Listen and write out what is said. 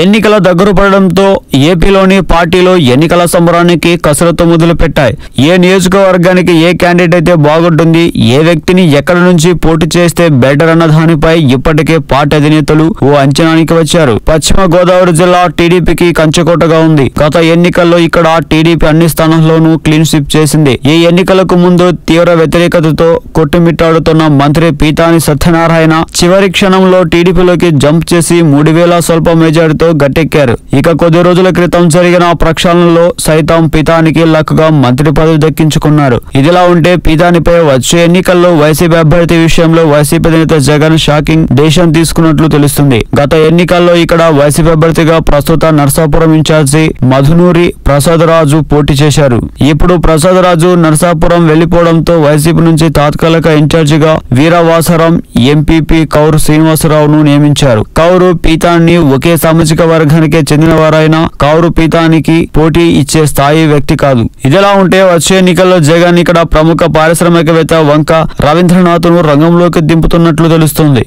ఎన్నికల దగ్గర పడడంతో ఏపీలోని పార్టీలో ఎన్నికల సంబరానికి కసరత్తు మొదలుపెట్టాయి ఏ నియోజకవర్గానికి ఏ క్యాండిడేట్ అయితే బాగుంటుంది ఏ వ్యక్తిని ఎక్కడ నుంచి పోటీ చేస్తే బెటర్ అన్న దానిపై ఇప్పటికే పార్టీ అధినేతలు ఓ అంచనానికి వచ్చారు. పశ్చిమ గోదావరి జిల్లా టీడీపీకి కంచుకోటగా ఉంది. గత ఎన్నికల్లో ఇక్కడ టీడీపీ అన్ని స్థానాల్లోనూ క్లీన్ స్విప్ చేసింది. ఈ ఎన్నికలకు ముందు తీవ్ర వ్యతిరేకతతో కొట్టుమిట్టాడుతున్న మంత్రి పీతాని సత్యనారాయణ చివరి క్షణంలో టీడీపీలోకి జంప్ చేసి మూడు వేల స్వల్ప మెజారిటీతో గట్టెక్కారు. ఇక కొద్ది రోజుల క్రితం జరిగిన ప్రక్షాళనలో సైతం పీతానికి లక్గా మంత్రి పదవి దక్కించుకున్నారు. ఇదిలా ఉంటే పీతానిపై వచ్చే ఎన్నికల్లో వైసీపీ అభ్యర్థి విషయంలో వైసీపీ అధినేత జగన్ షాకింగ్ దేశం తీసుకున్నట్లు తెలుస్తుంది. గత ఎన్నికల్లో ఇక్కడ వైసీపీ అభ్యర్థిగా ప్రస్తుత నర్సాపురం ఇన్ఛార్జి మధునూరి ప్రసాదరాజు పోటీ చేశారు. ఇప్పుడు ప్రసాదరాజు నర్సాపురం వెళ్ళిపోవడంతో వైసీపీ నుంచి తాత్కాలిక ఇన్ఛార్జిగా వీరవాసరం ఎంపీపీ కౌరు శ్రీనివాసరావును నియమించారు. కౌరు పీతాన్ని ఒకే సామాజిక వర్గానికే చెందినవారైనా కౌరు పీతానికి పోటీ ఇచ్చే స్థాయి వ్యక్తి కాదు. ఇదిలా ఉంటే వచ్చే ఎన్నికల్లో జగన్ ఇక్కడ ప్రముఖ పారిశ్రామికవేత్త వంక రవీంద్రనాథ్ను రంగంలోకి దింపుతున్నట్లు తెలుస్తుంది.